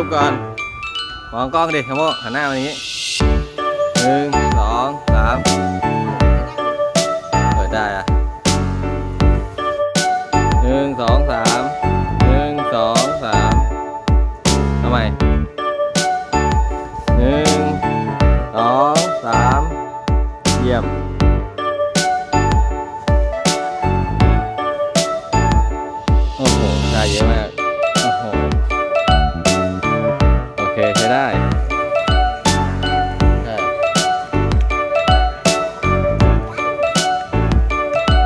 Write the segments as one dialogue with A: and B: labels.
A: รูปก่อนมองกล้องดิขโมหันหน้ามาอย่างนี้หนึ่ง ได้ใช่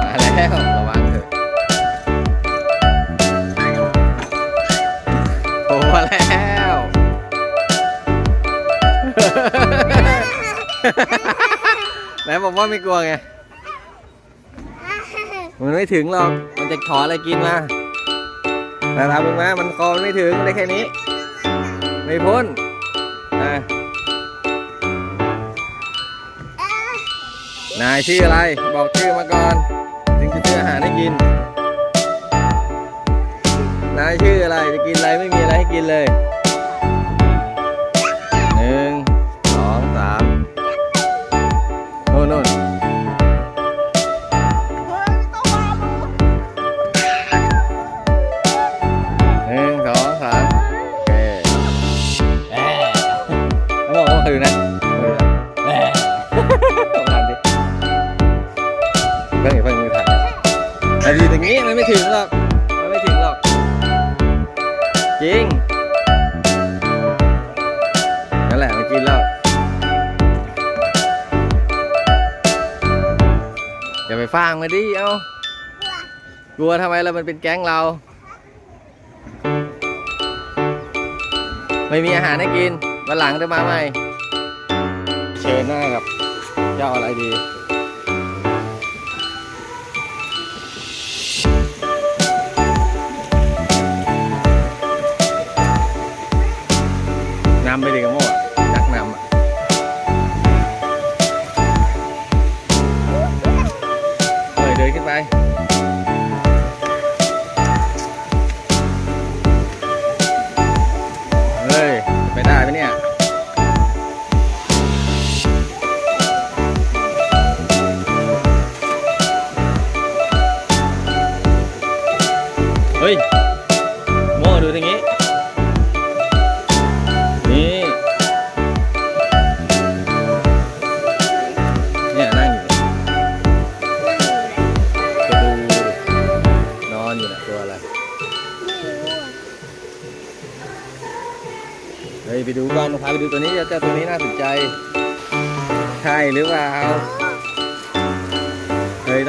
A: มาแล้วระวังเถอะโอ้มาแล้วไหนบอกว่าไม่กลัวไง มันไม่ถึงหรอก มันจะขออะไรกินมาแต่ทำมึงมา มันคอมันไม่ถึงได้แค่นี้ ไม่พ้น นายชื่ออะไร บอกชื่อมาก่อนจึงจะซื้ออาหารให้กิน นายชื่ออะไรจะกินอะไรไม่มีอะไรให้กินเลย ลัวทำไมเรามันเป็นแก๊งเรา ไม่มีอาหารให้กินวันหลังจะมาใหม่ เชิญหน้ากับเจ้าอะไรดีนำไปดิกระโม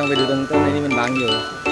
A: เฮ้ยต้องไป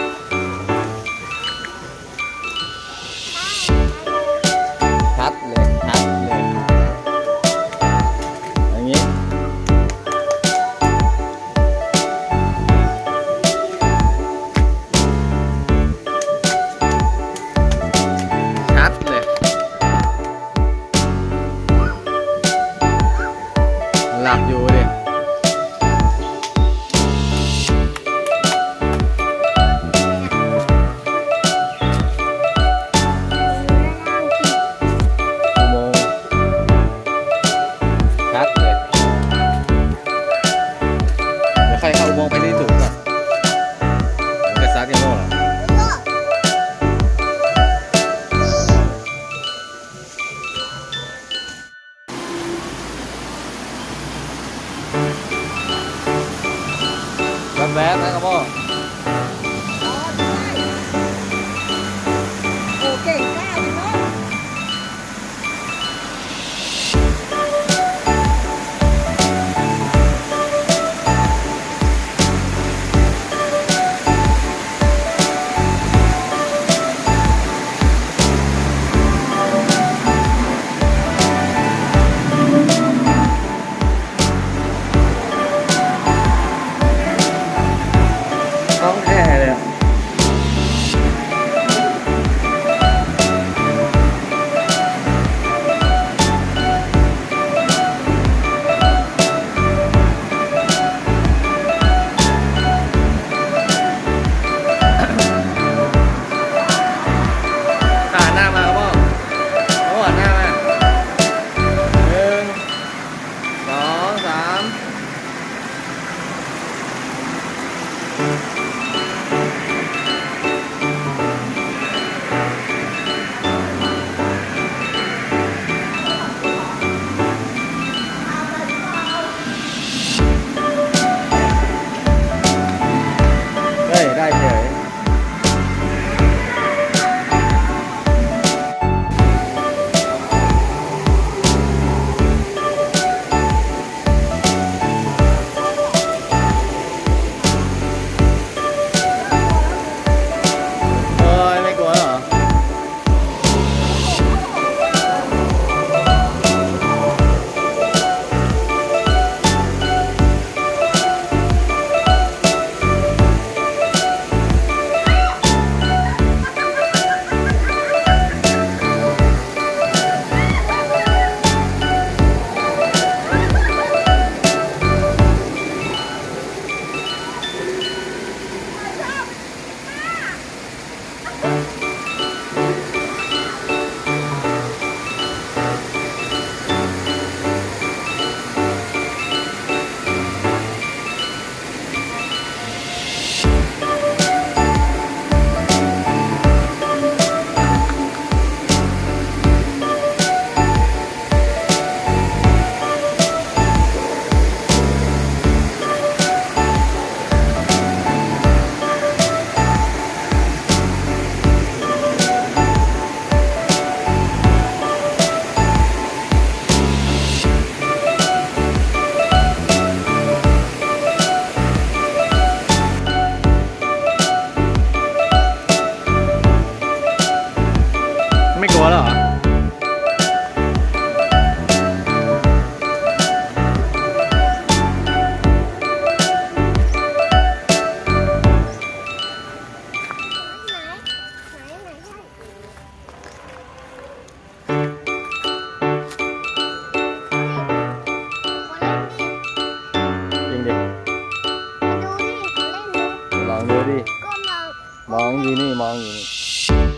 A: อยู่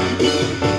A: thank you.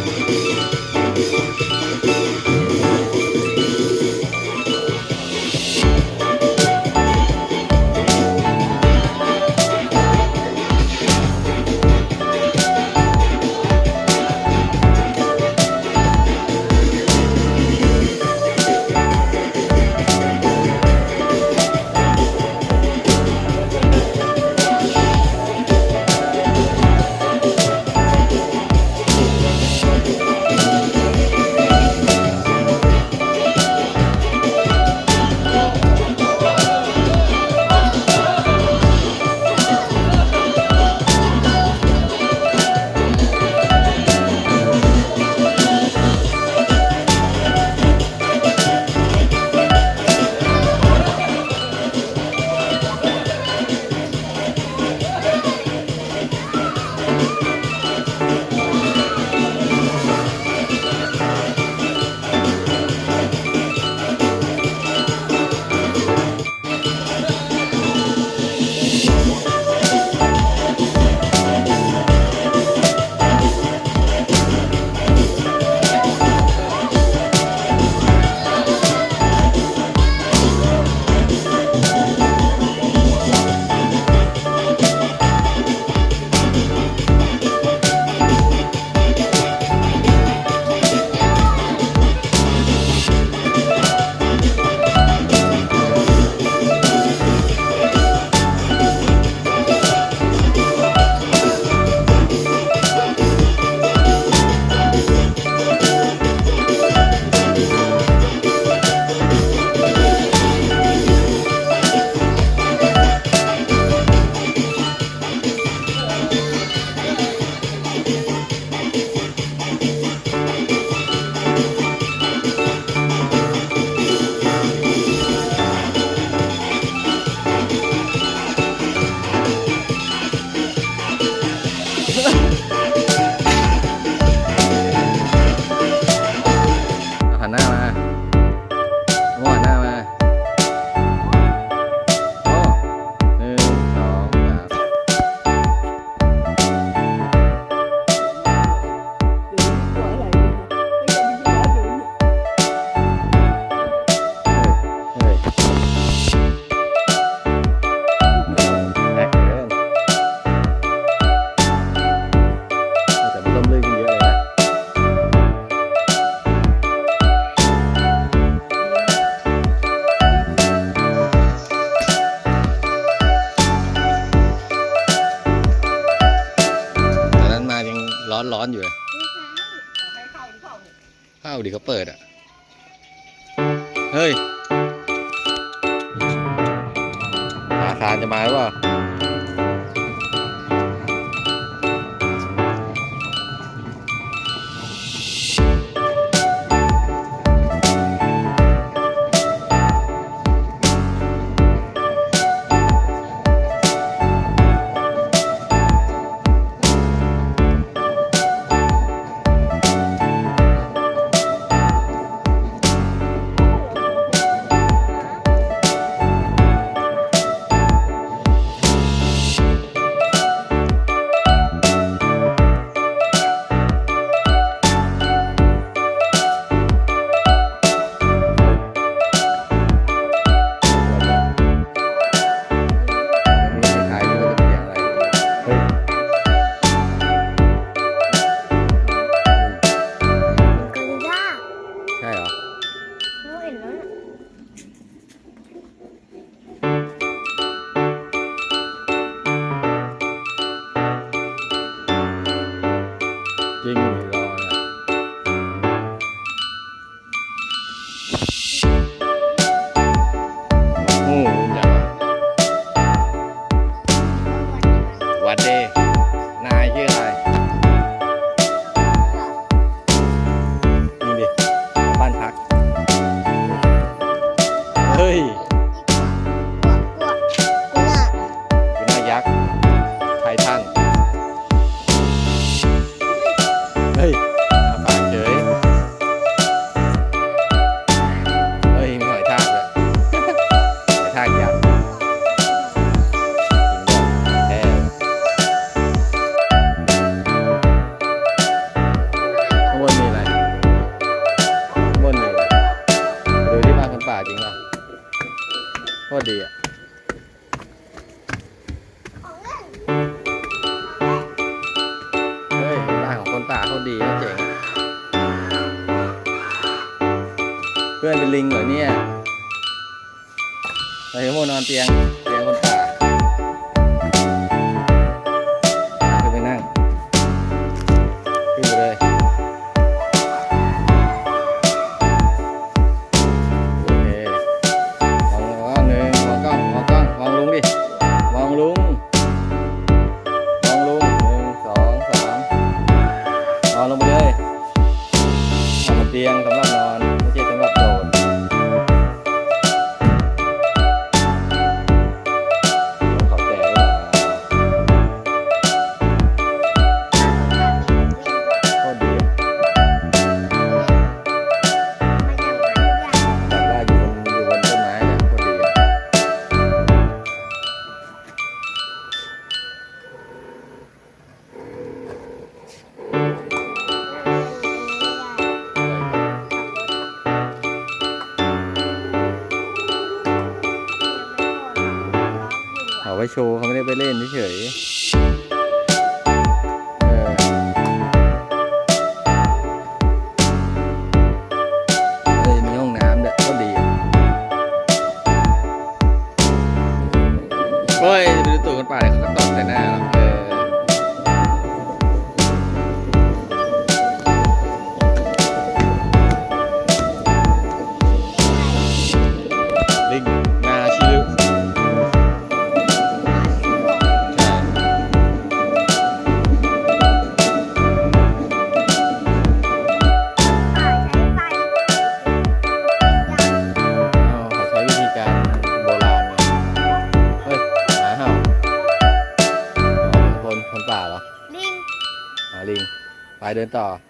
A: pera ดีก็เจ๋ง เพื่อน
B: เป็
A: นลิงเหรอเนี่ยไอ้โมนอนเตียง 大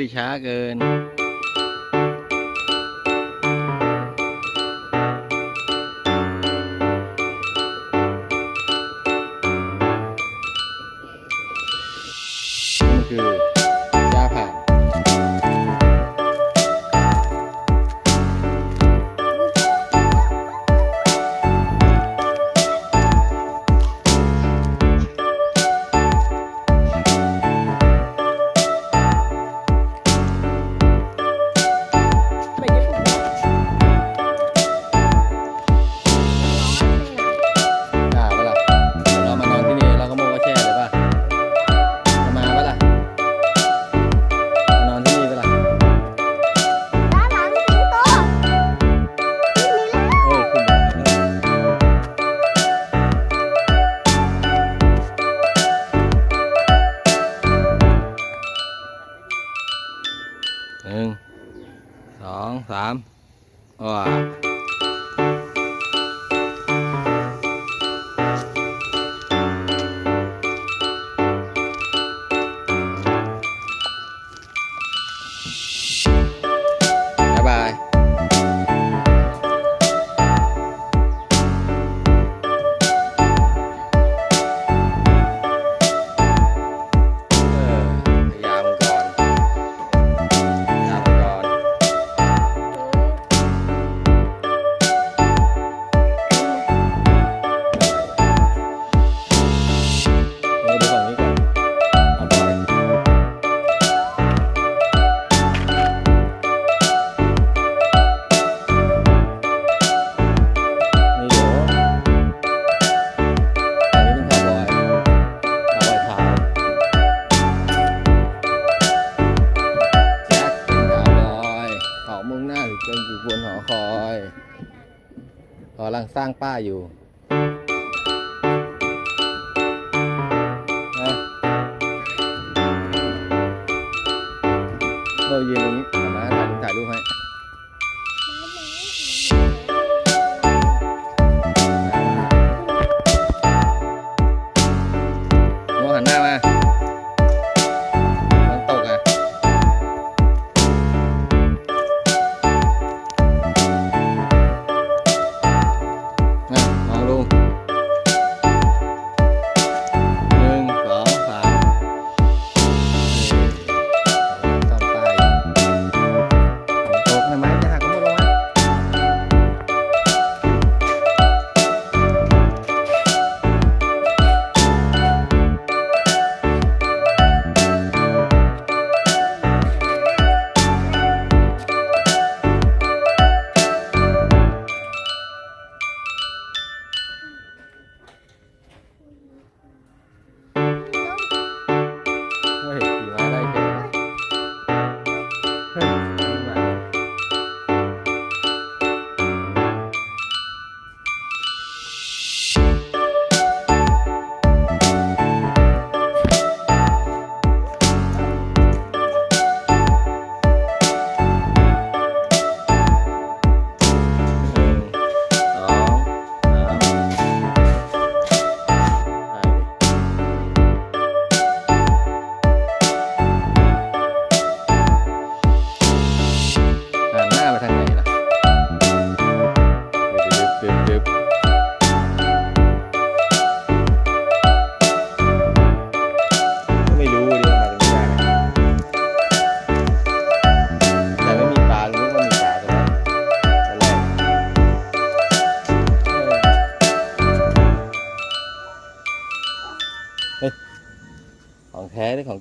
A: ดิช้าเกิน มุ่
B: ง
A: หน้าถึงจะอยู่บนหอคอยกำลังสร้างป้าอยู่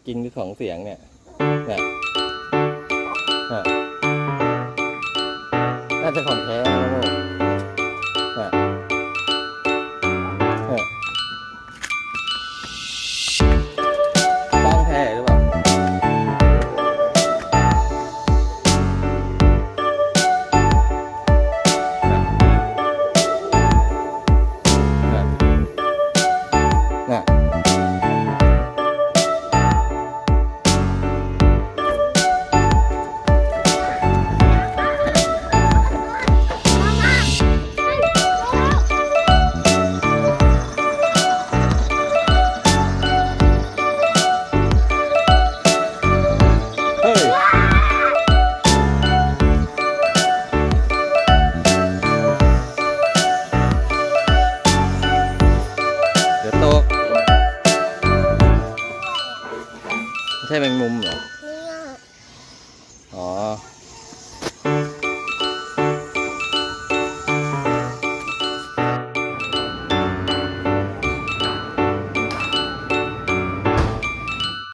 A: รินหรือของเสียงเนี่ย